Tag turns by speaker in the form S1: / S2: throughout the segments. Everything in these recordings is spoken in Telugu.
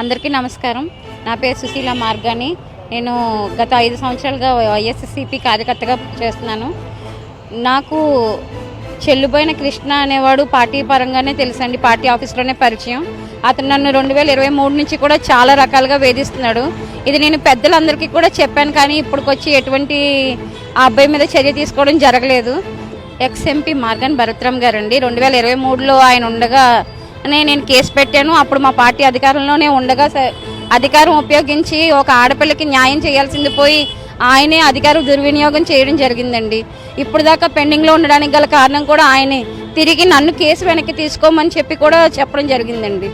S1: అందరికీ నమస్కారం. నా పేరు సుశీల మార్గాని. నేను గత ఐదు సంవత్సరాలుగా వైఎస్ఎస్సిపి కార్యకర్తగా చేస్తున్నాను. నాకు చెల్లుబోయిన కృష్ణ అనేవాడు పార్టీ పరంగానే తెలుసండి పార్టీ ఆఫీస్లోనే పరిచయం. అతను నన్ను రెండు వేల ఇరవై మూడు నుంచి కూడా చాలా రకాలుగా వేధిస్తున్నాడు. ఇది నేను పెద్దలందరికీ కూడా చెప్పాను కానీ ఇప్పటికొచ్చి ఎటువంటి ఆ అబ్బాయి మీద చర్య తీసుకోవడం జరగలేదు. ఎక్స్ఎంపీ మార్గన్ భరత్రామ్ గారు అండి రెండు వేల ఇరవై మూడులో ఆయన ఉండగా నేను కేసు పెట్టాను. అప్పుడు మా పార్టీ అధికారంలోనే ఉండగా స- అధికారం ఉపయోగించి ఒక ఆడపిల్లకి న్యాయం చేయాల్సింది పోయి ఆయనే అధికారం దుర్వినియోగం చేయడం జరిగిందండి. ఇప్పుడు దాకా పెండింగ్లో ఉండడానికి గల కారణం కూడా ఆయనే. తిరిగి నన్ను కేసు వెనక్కి తీసుకోమని చెప్పి కూడా చెప్పడం జరిగిందండి.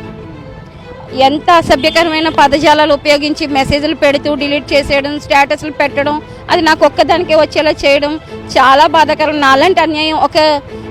S1: ఎంత అసభ్యకరమైన పదజాలాలు ఉపయోగించి మెసేజ్లు పెడుతూ డిలీట్ చేసేయడం స్టేటస్లు పెట్టడం అది నాకు ఒక్కదానికే వచ్చేలా చేయడం చాలా బాధాకరం. నాలాంటి అన్యాయం ఒక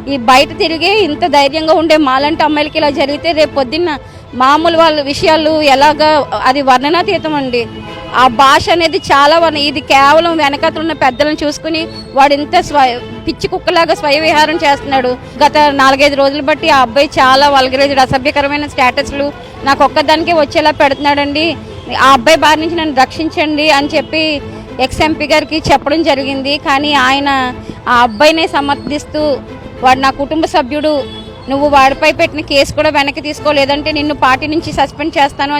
S1: ఈ బయట తిరిగే ఇంత ధైర్యంగా ఉండే మాలాంటి అమ్మాయిలకి ఇలా జరిగితే రేపు పొద్దున్న మామూలు వాళ్ళ విషయాలు ఎలాగా అది వర్ణనాతీతం అండి. ఆ భాష అనేది చాలా ఇది కేవలం వెనకతున్న పెద్దలను చూసుకుని వాడు ఇంత స్వ పిచ్చి కుక్కలాగా స్వయ విహారం చేస్తున్నాడు. గత నాలుగైదు రోజులు బట్టి ఆ అబ్బాయి చాలా వల్గరేజుడు అసభ్యకరమైన స్టేటస్లు నాకు ఒక్కదానికే వచ్చేలా పెడుతున్నాడండి. ఆ అబ్బాయి బారి నుంచి నన్ను రక్షించండి అని చెప్పి ఎక్స్ ఎంపీ గారికి చెప్పడం జరిగింది. కానీ ఆయన ఆ అబ్బాయినే సమర్థిస్తూ వాడు నా కుటుంబ సభ్యుడు నువ్వు వాడిపై పెట్టిన కేసు కూడా వెనక్కి తీసుకోలేదంటే నిన్ను పార్టీ నుంచి సస్పెండ్ చేస్తాను